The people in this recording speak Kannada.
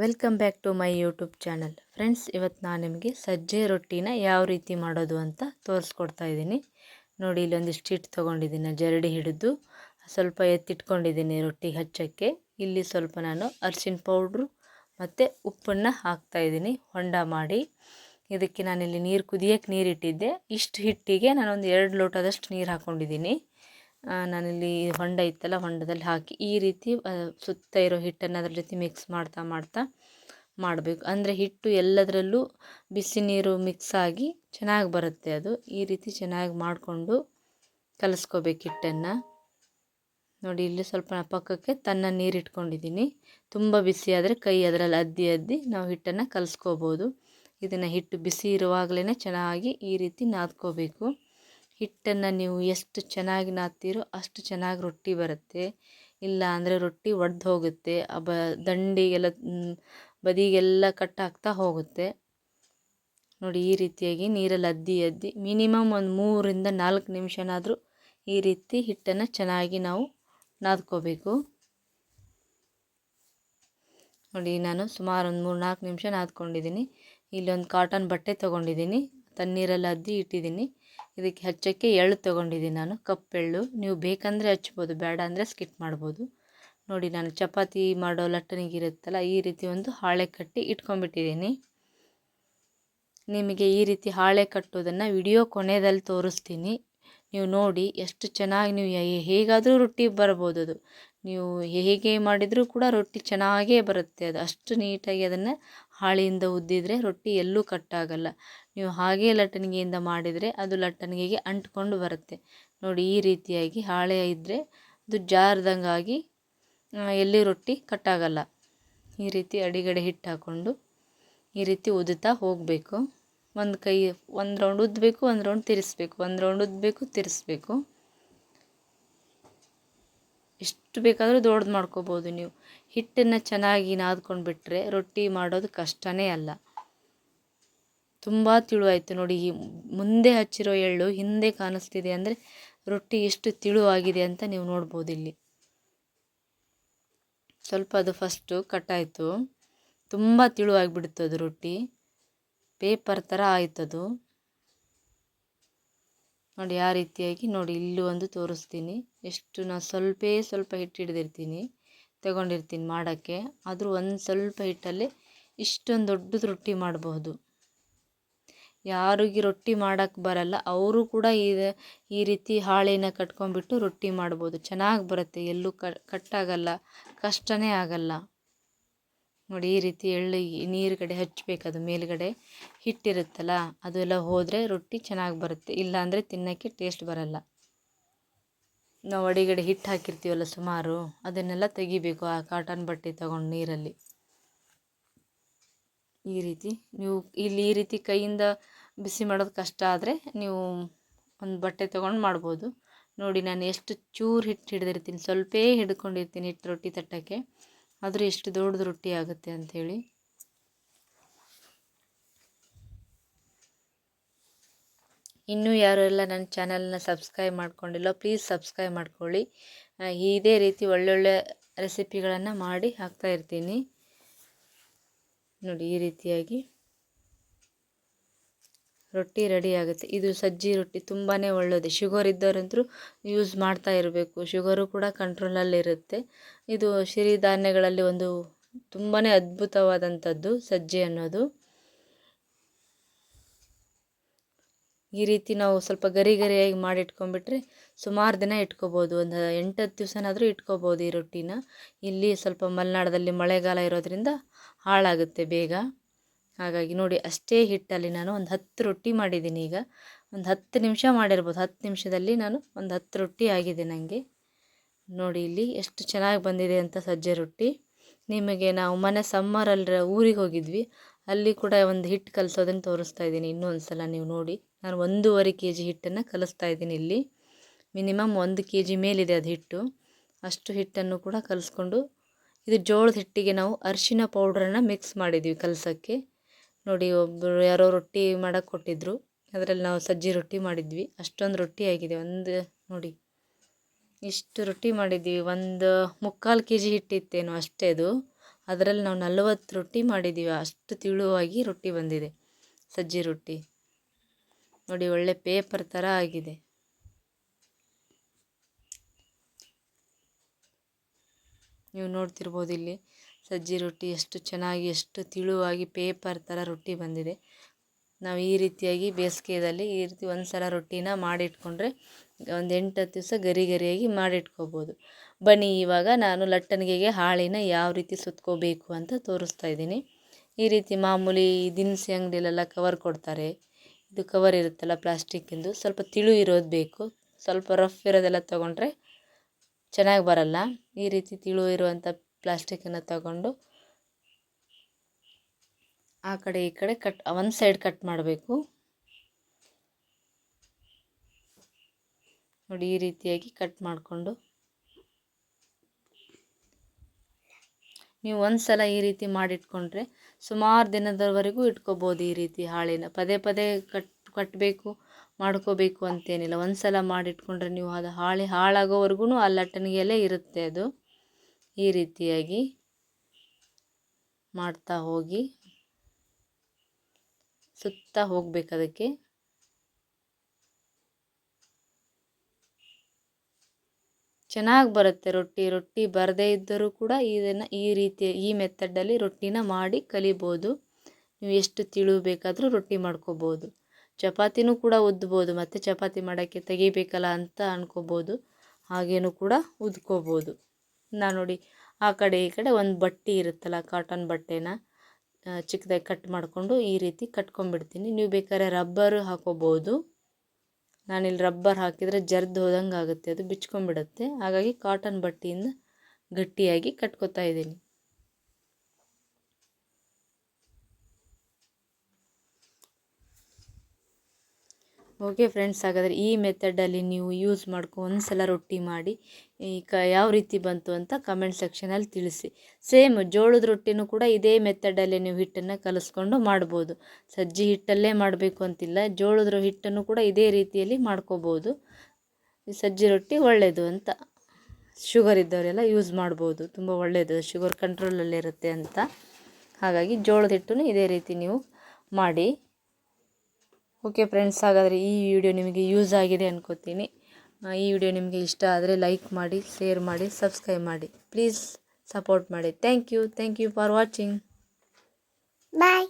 Welcome back to my YouTube channel. Friends ಇವತ್ತು ನಾನು ನಿಮಗೆ ಸಜ್ಜೆ ರೊಟ್ಟಿನ ಯಾವ ರೀತಿ ಮಾಡೋದು ಅಂತ ತೋರಿಸ್ಕೊಡ್ತಾ ಇದ್ದೀನಿ. ನೋಡಿ, ಇಲ್ಲೊಂದಿಷ್ಟು ಹಿಟ್ಟು ತೊಗೊಂಡಿದ್ದೀನಿ. ಜರಡಿ ಹಿಡಿದು ಸ್ವಲ್ಪ ಎತ್ತಿಟ್ಕೊಂಡಿದ್ದೀನಿ ರೊಟ್ಟಿ ಹಚ್ಚೋಕ್ಕೆ. ಇಲ್ಲಿ ಸ್ವಲ್ಪ ನಾನು ಅರಿಶಿನ ಪೌಡ್ರು ಮತ್ತು ಉಪ್ಪನ್ನು ಹಾಕ್ತಾಯಿದ್ದೀನಿ ಹೊಂಡ ಮಾಡಿ. ಇದಕ್ಕೆ ನಾನಿಲ್ಲಿ ನೀರು ಕುದಿಯೋಕ್ಕೆ ನೀರಿಟ್ಟಿದ್ದೆ ಇಷ್ಟು ಹಿಟ್ಟಿಗೆ ನಾನೊಂದು ಎರಡು ಲೋಟದಷ್ಟು ನೀರು ಹಾಕ್ಕೊಂಡಿದ್ದೀನಿ ನಾನಿಲ್ಲಿ ಹೊಂಡ ಇತ್ತಲ್ಲ, ಹೊಂಡದಲ್ಲಿ ಹಾಕಿ ಈ ರೀತಿ ಸುತ್ತ ಇರೋ ಹಿಟ್ಟನ್ನು ಅದ್ರ ಜೊತೆ ಮಿಕ್ಸ್ ಮಾಡ್ತಾ ಮಾಡ್ತಾ ಮಾಡಬೇಕು. ಅಂದರೆ ಹಿಟ್ಟು ಎಲ್ಲದರಲ್ಲೂ ಬಿಸಿ ನೀರು ಮಿಕ್ಸ್ ಆಗಿ ಚೆನ್ನಾಗಿ ಬರುತ್ತೆ ಅದು. ಈ ರೀತಿ ಚೆನ್ನಾಗಿ ಮಾಡಿಕೊಂಡು ಕಲಿಸ್ಕೋಬೇಕು ಹಿಟ್ಟನ್ನು. ನೋಡಿ, ಇಲ್ಲಿ ಸ್ವಲ್ಪ ಪಕ್ಕಕ್ಕೆ ತನ್ನ ನೀರು ಇಟ್ಕೊಂಡಿದ್ದೀನಿ. ತುಂಬ ಬಿಸಿ ಆದರೆ ಕೈ ಅದರಲ್ಲಿ ಅದ್ದಿ ಅದ್ದಿ ನಾವು ಹಿಟ್ಟನ್ನು ಕಲಿಸ್ಕೋಬೋದು. ಇದನ್ನು ಹಿಟ್ಟು ಬಿಸಿ ಇರುವಾಗಲೇ ಚೆನ್ನಾಗಿ ಈ ರೀತಿ ನಾದ್ಕೋಬೇಕು. ಹಿಟ್ಟನ್ನು ನೀವು ಎಷ್ಟು ಚೆನ್ನಾಗಿ ನಾದ್ತೀರೋ ಅಷ್ಟು ಚೆನ್ನಾಗಿ ರೊಟ್ಟಿ ಬರುತ್ತೆ. ಇಲ್ಲ ಅಂದರೆ ರೊಟ್ಟಿ ಒಡ್ದು ಹೋಗುತ್ತೆ. ಬ ದಂಡಿಗೆಲ್ಲ ಬದಿಗೆಲ್ಲ ಬದಿಗೆಲ್ಲ ಕಟ್ಟಾಗ್ತಾ ಹೋಗುತ್ತೆ. ನೋಡಿ ಈ ರೀತಿಯಾಗಿ ನೀರಲ್ಲಿ ಅದ್ದಿ ಅದ್ದಿ ಮಿನಿಮಮ್ ಒಂದು ಮೂರರಿಂದ ನಾಲ್ಕು ನಿಮಿಷನಾದರೂ ಈ ರೀತಿ ಹಿಟ್ಟನ್ನು ಚೆನ್ನಾಗಿ ನಾವು ನಾದ್ಕೋಬೇಕು. ನೋಡಿ ನಾನು ಸುಮಾರು ಒಂದು ಮೂರು ನಾಲ್ಕು ನಿಮಿಷ ನಾದ್ಕೊಂಡಿದ್ದೀನಿ. ಇಲ್ಲೊಂದು ಕಾಟನ್ ಬಟ್ಟೆ ತೊಗೊಂಡಿದ್ದೀನಿ. ತಣ್ಣೀರಲ್ಲಿ ಅದ್ದಿ ಇಟ್ಟಿದ್ದೀನಿ. ಇದಕ್ಕೆ ಹಚ್ಚೋಕ್ಕೆ ಎಳ್ಳು ತೊಗೊಂಡಿದ್ದೀನಿ ನಾನು ಕಪ್ಪೆಳ್ಳು ನೀವು ಬೇಕಂದರೆ ಹಚ್ಬೋದು, ಬೇಡ ಅಂದರೆ ಸ್ಕಿಪ್ ಮಾಡ್ಬೋದು. ನೋಡಿ, ನಾನು ಚಪಾತಿ ಮಾಡೋ ಲಟ್ಟನಿಗಿರುತ್ತಲ್ಲ ಈ ರೀತಿ ಒಂದು ಹಾಳೆ ಕಟ್ಟಿ ಇಟ್ಕೊಂಡ್ಬಿಟ್ಟಿದ್ದೀನಿ. ನಿಮಗೆ ಈ ರೀತಿ ಹಾಳೆ ಕಟ್ಟೋದನ್ನು ವಿಡಿಯೋ ಕೊನೆಯಲ್ಲಿ ತೋರಿಸ್ತೀನಿ. ನೀವು ನೋಡಿ ಎಷ್ಟು ಚೆನ್ನಾಗಿ ನೀವು ಹೇಗಾದರೂ ರೊಟ್ಟಿ ಬರ್ಬೋದು ಅದು. ನೀವು ಹೇಗೆ ಮಾಡಿದರೂ ಕೂಡ ರೊಟ್ಟಿ ಚೆನ್ನಾಗೇ ಬರುತ್ತೆ ಅದು. ಅಷ್ಟು ನೀಟಾಗಿ ಅದನ್ನು ಹಾಳೆಯಿಂದ ಉದ್ದಿದ್ರೆ ರೊಟ್ಟಿ ಎಲ್ಲೂ ಕಟ್ಟಾಗಲ್ಲ. ನೀವು ಹಾಗೇ ಲಟ್ಟಣಿಗೆಯಿಂದ ಮಾಡಿದರೆ ಅದು ಲಟ್ಟಣಿಗೆಗೆ ಅಂಟಿಕೊಂಡು ಬರುತ್ತೆ. ನೋಡಿ ಈ ರೀತಿಯಾಗಿ ಹಾಳೆ ಇದ್ದರೆ ಅದು ಜಾರ್ದಂಗಾಗಿ ಎಲ್ಲಿ ರೊಟ್ಟಿ ಕಟ್ಟಾಗಲ್ಲ. ಈ ರೀತಿ ಅಡಿಗಡೆ ಹಿಟ್ಟು ಹಾಕ್ಕೊಂಡು ಈ ರೀತಿ ಉದುತ್ತಾ ಹೋಗಬೇಕು. ಒಂದು ಕೈ, ಒಂದು ರೌಂಡ್ ಉದ್ದಬೇಕು ಒಂದು ರೌಂಡ್ ತಿರ್ಸ್ಬೇಕು. ಒಂದು ರೌಂಡ್ ಉದ್ದಬೇಕು ತಿರ್ಸ್ಬೇಕು. ಎಷ್ಟು ಬೇಕಾದರೂ ದೊಡ್ಡದು ಮಾಡ್ಕೋಬೋದು ನೀವು. ಹಿಟ್ಟನ್ನು ಚೆನ್ನಾಗಿ ನಾದ್ಕೊಂಡು ಬಿಟ್ಟರೆ ರೊಟ್ಟಿ ಮಾಡೋದು ಕಷ್ಟನೇ ಅಲ್ಲ. ತುಂಬ ತಿಳುವಾಯಿತು ನೋಡಿ, ಈ ಮುಂದೆ ಹಚ್ಚಿರೋ ಎಳ್ಳು ಹಿಂದೆ ಕಾಣಿಸ್ತಿದೆ ಅಂದರೆ ರೊಟ್ಟಿ ಎಷ್ಟು ತಿಳುವಾಗಿದೆ ಅಂತ ನೀವು ನೋಡ್ಬೋದು ಇಲ್ಲಿ. ಸ್ವಲ್ಪ ಅದು ಫಸ್ಟು ಕಟ್ಟಾಯಿತು ತುಂಬ ತಿಳುವಾಗಿಬಿಡ್ತು ಅದು ರೊಟ್ಟಿ. ಪೇಪರ್ ಥರ ಆಯ್ತದು. ನೋಡಿ ಆ ರೀತಿಯಾಗಿ ನೋಡಿ ಇಲ್ಲೂ ಒಂದು ತೋರಿಸ್ತೀನಿ. ಎಷ್ಟು ನಾನು ಸ್ವಲ್ಪೇ ಸ್ವಲ್ಪ ಹಿಟ್ಟು ಹಿಡ್ದಿರ್ತೀನಿ, ತಗೊಂಡಿರ್ತೀನಿ ಮಾಡೋಕ್ಕೆ. ಆದರೂ ಒಂದು ಸ್ವಲ್ಪ ಹಿಟ್ಟಲ್ಲಿ ಇಷ್ಟೊಂದು ದೊಡ್ಡದು ರೊಟ್ಟಿ ಮಾಡಬಹುದು ಯಾರಿಗೆ ರೊಟ್ಟಿ ಮಾಡೋಕ್ಕೆ ಬರಲ್ಲ, ಅವರು ಕೂಡ ಈ ಈ ರೀತಿ ಹಾಳೆನ ಕಟ್ಕೊಂಡ್ಬಿಟ್ಟು ರೊಟ್ಟಿ ಮಾಡ್ಬೋದು. ಚೆನ್ನಾಗಿ ಬರುತ್ತೆ, ಎಲ್ಲೂ ಕಟ್ಟಾಗಲ್ಲ, ಕಷ್ಟನೇ ಆಗಲ್ಲ. ನೋಡಿ ಈ ರೀತಿ ಎಳ್ಳು ನೀರು ನೀರುಗಡೆ ಹಚ್ಚಬೇಕು ಅದು ಮೇಲುಗಡೆ. ಹಿಟ್ಟಿರುತ್ತಲ್ಲ, ಅದೆಲ್ಲ ಹೋದರೆ ರೊಟ್ಟಿ ಚೆನ್ನಾಗಿ ಬರುತ್ತೆ. ಇಲ್ಲಾಂದರೆ ತಿನ್ನೋಕ್ಕೆ ಟೇಸ್ಟ್ ಬರಲ್ಲ. ನಾವು ಅಡಿಗಡೆ ಹಿಟ್ಟು ಹಾಕಿರ್ತೀವಲ್ಲ ಸುಮಾರು, ಅದನ್ನೆಲ್ಲ ತೆಗಿಬೇಕು ಆ ಕಾಟನ್ ಬಟ್ಟೆ ತೊಗೊಂಡು ನೀರಲ್ಲಿ. ಈ ರೀತಿ ನೀವು ಇಲ್ಲಿ ಈ ರೀತಿ ಕೈಯಿಂದ ಬಿಸಿ ಮಾಡೋದು ಕಷ್ಟ ಆದರೆ ನೀವು ಒಂದು ಬಟ್ಟೆ ತೊಗೊಂಡು ಮಾಡ್ಬೋದು. ನೋಡಿ ನಾನು ಎಷ್ಟು ಚೂರು ಹಿಟ್ಟು ಹಿಡಿದಿರ್ತೀನಿ, ಸ್ವಲ್ಪೇ ಹಿಡ್ಕೊಂಡಿರ್ತೀನಿ ಹಿಟ್ಟು ರೊಟ್ಟಿ ತಟ್ಟಕ್ಕೆ. ಆದರೂ ಎಷ್ಟು ದೊಡ್ಡದು ರೊಟ್ಟಿ ಆಗುತ್ತೆ ಅಂಥೇಳಿ ಇನ್ನೂ ಯಾರೆಲ್ಲ ನನ್ನ ಚಾನಲ್ನ ಸಬ್ಸ್ಕ್ರೈಬ್ ಮಾಡ್ಕೊಂಡಿಲ್ಲ ಪ್ಲೀಸ್ ಸಬ್ಸ್ಕ್ರೈಬ್ ಮಾಡ್ಕೊಳ್ಳಿ. ಇದೇ ರೀತಿ ಒಳ್ಳೊಳ್ಳೆ ರೆಸಿಪಿಗಳನ್ನು ಮಾಡಿ ಹಾಕ್ತಾ ಇರ್ತೀನಿ. ನೋಡಿ ಈ ರೀತಿಯಾಗಿ. ರೊಟ್ಟಿ ರೆಡಿ ಆಗುತ್ತೆ. ಇದು ಸಜ್ಜಿ ರೊಟ್ಟಿ ತುಂಬಾ ಒಳ್ಳೆಯದು ಶುಗರ್ ಇದ್ದವರಂತರೂ ಯೂಸ್ ಮಾಡ್ತಾ ಇರಬೇಕು. ಶುಗರು ಕೂಡ ಕಂಟ್ರೋಲಲ್ಲಿರುತ್ತೆ ಇದು ಸಿರಿಧಾನ್ಯಗಳಲ್ಲಿ ಒಂದು ತುಂಬಾ ಅದ್ಭುತವಾದಂಥದ್ದು ಸಜ್ಜೆ ಅನ್ನೋದು. ಈ ರೀತಿ ನಾವು ಸ್ವಲ್ಪ ಗರಿ ಗರಿಯಾಗಿ ಮಾಡಿ ಇಟ್ಕೊಂಡ್ಬಿಟ್ರೆ ಸುಮಾರು ದಿನ ಇಟ್ಕೋಬೋದು. ಒಂದು ಎಂಟತ್ತು ದಿವಸನಾದರೂ ಇಟ್ಕೋಬೋದು ಈ ರೊಟ್ಟಿನ. ಇಲ್ಲಿ ಸ್ವಲ್ಪ ಮಲೆನಾಡದಲ್ಲಿ ಮಳೆಗಾಲ ಇರೋದ್ರಿಂದ ಹಾಳಾಗುತ್ತೆ ಬೇಗ. ಹಾಗಾಗಿ ನೋಡಿ ಅಷ್ಟೇ ಹಿಟ್ಟಲ್ಲಿ ನಾನು ಒಂದು ಹತ್ತು ರೊಟ್ಟಿ ಮಾಡಿದ್ದೀನಿ ಈಗ. ಒಂದು ಹತ್ತು ನಿಮಿಷ ಮಾಡಿರ್ಬೋದು. ಹತ್ತು ನಿಮಿಷದಲ್ಲಿ ನಾನು ಒಂದು ಹತ್ತು ರೊಟ್ಟಿ ಆಗಿದೆ ನನಗೆ ನೋಡಿ ಇಲ್ಲಿ ಎಷ್ಟು ಚೆನ್ನಾಗಿ ಬಂದಿದೆ ಅಂತ ಸಜ್ಜೆ ರೊಟ್ಟಿ. ನಿಮಗೆ ನಾವು ಮನೆ ಸಮ್ಮರಲ್ಲಿ ಊರಿಗೆ ಹೋಗಿದ್ವಿ. ಅಲ್ಲಿ ಕೂಡ ಒಂದು ಹಿಟ್ಟು ಕಲಿಸೋದನ್ನು ತೋರಿಸ್ತಾ ಇದ್ದೀನಿ. ಇನ್ನೊಂದು ಸಲ ನೀವು ನೋಡಿ. ನಾನು ಒಂದೂವರೆ ಕೆ ಜಿ ಹಿಟ್ಟನ್ನು ಕಲಿಸ್ತಾ ಇದ್ದೀನಿ ಇಲ್ಲಿ. ಮಿನಿಮಮ್ ಒಂದು ಕೆ ಜಿ ಮೇಲಿದೆ ಅದು ಹಿಟ್ಟು. ಅಷ್ಟು ಹಿಟ್ಟನ್ನು ಕೂಡ ಕಲಿಸ್ಕೊಂಡು ಇದು ಜೋಳದ ಹಿಟ್ಟಿಗೆ ನಾವು ಅರಿಶಿನ ಪೌಡ್ರನ್ನು ಮಿಕ್ಸ್ ಮಾಡಿದ್ದೀವಿ ಕಲಸೋಕ್ಕೆ. ನೋಡಿ ಒಬ್ಬರು ಯಾರೋ ರೊಟ್ಟಿ ಮಾಡಕ್ಕೆ ಕೊಟ್ಟಿದ್ದರು ಅದರಲ್ಲಿ ನಾವು ಸಜ್ಜಿ ರೊಟ್ಟಿ ಮಾಡಿದ್ವಿ. ಅಷ್ಟೊಂದು ರೊಟ್ಟಿ ಆಗಿದೆ. ಒಂದು, ನೋಡಿ. ಇಷ್ಟು ರೊಟ್ಟಿ ಮಾಡಿದ್ವಿ ಒಂದು ಮುಕ್ಕಾಲು ಕೆ ಜಿ ಹಿಟ್ಟಿತ್ತೇನೋ ಅಷ್ಟೇ ಅದು. ಅದರಲ್ಲಿ ನಾವು ನಲವತ್ತು ರೊಟ್ಟಿ ಮಾಡಿದ್ದೀವಿ. ಅಷ್ಟು ತಿಳುವಾಗಿ ರೊಟ್ಟಿ ಬಂದಿದೆ. ಸಜ್ಜಿ ರೊಟ್ಟಿ. ನೋಡಿ, ಒಳ್ಳೆ ಪೇಪರ್ ಥರ ಆಗಿದೆ. ನೀವು ನೋಡ್ತಿರ್ಬೋದು ಇಲ್ಲಿ. ಸಜ್ಜಿ ರೊಟ್ಟಿ ಎಷ್ಟು ಚೆನ್ನಾಗಿ, ಎಷ್ಟು ತಿಳುವಾಗಿ ಪೇಪರ್ ಥರ ರೊಟ್ಟಿ ಬಂದಿದೆ. ನಾವು ಈ ರೀತಿಯಾಗಿ ಬೇಸಿಗೆಯಲ್ಲಿ ಈ ರೀತಿ ಒಂದು ಸಲ ರೊಟ್ಟಿನ ಮಾಡಿಟ್ಕೊಂಡ್ರೆ ಒಂದು ಎಂಟು ಹತ್ತು ದಿವಸ ಗರಿ ಗರಿಯಾಗಿ ಮಾಡಿಟ್ಕೋಬೋದು. ಬನ್ನಿ, ಇವಾಗ ನಾನು ಲಟ್ಟಣಿಗೆಗೆ ಹಾಳಿನ ಯಾವ ರೀತಿ ಸುತ್ಕೋಬೇಕು ಅಂತ ತೋರಿಸ್ತಾ ಇದ್ದೀನಿ. ಈ ರೀತಿ ಮಾಮೂಲಿ ದಿನಸಿ ಅಂಗಡಿಯಲ್ಲೆಲ್ಲ ಕವರ್ ಕೊಡ್ತಾರೆ. ಇದು ಕವರ್ ಇರುತ್ತಲ್ಲ ಪ್ಲಾಸ್ಟಿಕ್ಕಿಂದು ಸ್ವಲ್ಪ ತಿಳು ಇರೋದು ಬೇಕು. ಸ್ವಲ್ಪ ರಫ್ ಇರೋದೆಲ್ಲ ತೊಗೊಂಡ್ರೆ ಚೆನ್ನಾಗಿ ಬರಲ್ಲ. ಈ ರೀತಿ ತಿಳು ಇರುವಂಥ ಪ್ಲಾಸ್ಟಿಕ್ಕನ್ನು ತಗೊಂಡು ಆ ಕಡೆ ಈ ಕಡೆ ಕಟ್ ಒಂದು ಸೈಡ್ ಕಟ್ ಮಾಡಬೇಕು. ನೋಡಿ, ಈ ರೀತಿಯಾಗಿ ಕಟ್ ಮಾಡಿಕೊಂಡು. ನೀವು ಒಂದು ಸಲ ಈ ರೀತಿ ಮಾಡಿಟ್ಕೊಂಡ್ರೆ ಸುಮಾರು ದಿನದವರೆಗೂ ಇಟ್ಕೋಬೋದು ಈ ರೀತಿ ಹಾಳೆನ. ಪದೇ ಪದೇ ಕಟ್ ಕಟ್ಟಬೇಕು ಮಾಡ್ಕೋಬೇಕು ಅಂತೇನಿಲ್ಲ. ಒಂದು ಸಲ ಮಾಡಿಟ್ಕೊಂಡ್ರೆ ನೀವು ಅದು ಹಾಳೆ ಹಾಳಾಗೋವರೆಗೂ ಆ ಲಟ್ಟಣಿಗೆಯಲ್ಲೇ ಇರುತ್ತೆ ಅದು. ಈ ರೀತಿಯಾಗಿ ಮಾಡ್ತಾ ಹೋಗಿ. ಸುತ್ತಾ ಹೋಗ್ಬೇಕು ಅದಕ್ಕೆ. ಚೆನ್ನಾಗಿ ಬರುತ್ತೆ ರೊಟ್ಟಿ. ರೊಟ್ಟಿ ಬರದೇ ಇದ್ದರೂ ಕೂಡ ಇದನ್ನು ಈ ರೀತಿಯ, ಈ ಮೆಥಡಲ್ಲಿ ರೊಟ್ಟಿನ ಮಾಡಿ ಕಲಿಬೋದು. ನೀವು ಎಷ್ಟು ತಿಳಿಬೇಕಾದರೂ ರೊಟ್ಟಿ ಮಾಡ್ಕೋಬೋದು. ಚಪಾತಿನೂ ಕೂಡ ಉದ್ಬೋದು, ಮತ್ತು ಚಪಾತಿ ಮಾಡೋಕ್ಕೆ ತೆಗಿಬೇಕಲ್ಲ ಅಂತ ಅಂದ್ಕೋಬೋದು ಹಾಗೇನೂ ಕೂಡ ಉದ್ಕೋಬೋದು. ನಾನು ನೋಡಿ, ಆ ಕಡೆ ಈ ಕಡೆ ಒಂದು ಬಟ್ಟೆ ಇರುತ್ತಲ್ಲ ಕಾಟನ್ ಬಟ್ಟೆನ ಚಿಕ್ಕದಾಗಿ ಕಟ್ ಮಾಡಿಕೊಂಡು ಈ ರೀತಿ ಕಟ್ಕೊಂಡ್ಬಿಡ್ತೀನಿ. ನೀವು ಬೇಕಾದ್ರೆ ರಬ್ಬರು ಹಾಕೋಬೋದು. ನಾನಿಲ್ಲಿ ರಬ್ಬರ್ ಹಾಕಿದರೆ ಜರ್ದು ಹೋದಂಗೆ ಆಗುತ್ತೆ ಅದು ಬಿಚ್ಕೊಂಡ್ಬಿಡುತ್ತೆ. ಹಾಗಾಗಿ ಕಾಟನ್ ಬಟ್ಟೆಯಿಂದ ಗಟ್ಟಿಯಾಗಿ ಕಟ್ಕೋತಾ ಇದ್ದೀನಿ. ಓಕೆ ಫ್ರೆಂಡ್ಸ್, ಹಾಗಾದರೆ ಈ ಮೆಥಡಲ್ಲಿ ನೀವು ಯೂಸ್ ಮಾಡ್ಕೊ ಒಂದು ಸಲ ರೊಟ್ಟಿ ಮಾಡಿ, ಈ ಕ ಯಾವ ರೀತಿ ಬಂತು ಅಂತ ಕಮೆಂಟ್ ಸೆಕ್ಷನಲ್ಲಿ ತಿಳಿಸಿ. ಸೇಮ್ ಜೋಳದ ರೊಟ್ಟಿನೂ ಕೂಡ ಇದೇ ಮೆಥಡಲ್ಲಿ ನೀವು ಹಿಟ್ಟನ್ನು ಕಲಿಸ್ಕೊಂಡು ಮಾಡ್ಬೋದು. ಸಜ್ಜಿ ಹಿಟ್ಟಲ್ಲೇ ಮಾಡಬೇಕು ಅಂತಿಲ್ಲ, ಜೋಳದ ಹಿಟ್ಟನ್ನು ಕೂಡ ಇದೇ ರೀತಿಯಲ್ಲಿ ಮಾಡ್ಕೋಬೋದು. ಸಜ್ಜಿ ರೊಟ್ಟಿ ಒಳ್ಳೆಯದು ಅಂತ. ಶುಗರ್ ಇದ್ದವರೆಲ್ಲ ಯೂಸ್ ಮಾಡ್ಬೋದು, ತುಂಬ ಒಳ್ಳೆಯದು ಶುಗರ್ ಕಂಟ್ರೋಲಲ್ಲಿರುತ್ತೆ ಅಂತ. ಹಾಗಾಗಿ ಜೋಳದ ಹಿಟ್ಟನ್ನು ಇದೇ ರೀತಿ ನೀವು ಮಾಡಿ. ಓಕೆ ಫ್ರೆಂಡ್ಸ್, ಹಾಗಾದರೆ ಈ ವಿಡಿಯೋ ನಿಮಗೆ ಯೂಸ್ ಆಗಿದೆ ಅನ್ಕೋತೀನಿ. ಈ ವಿಡಿಯೋ ನಿಮಗೆ ಇಷ್ಟ ಆದರೆ ಲೈಕ್ ಮಾಡಿ, ಶೇರ್ ಮಾಡಿ, ಸಬ್ಸ್ಕ್ರೈಬ್ ಮಾಡಿ. ಪ್ಲೀಸ್ ಸಪೋರ್ಟ್ ಮಾಡಿ. Thank you thank you for watching. Bye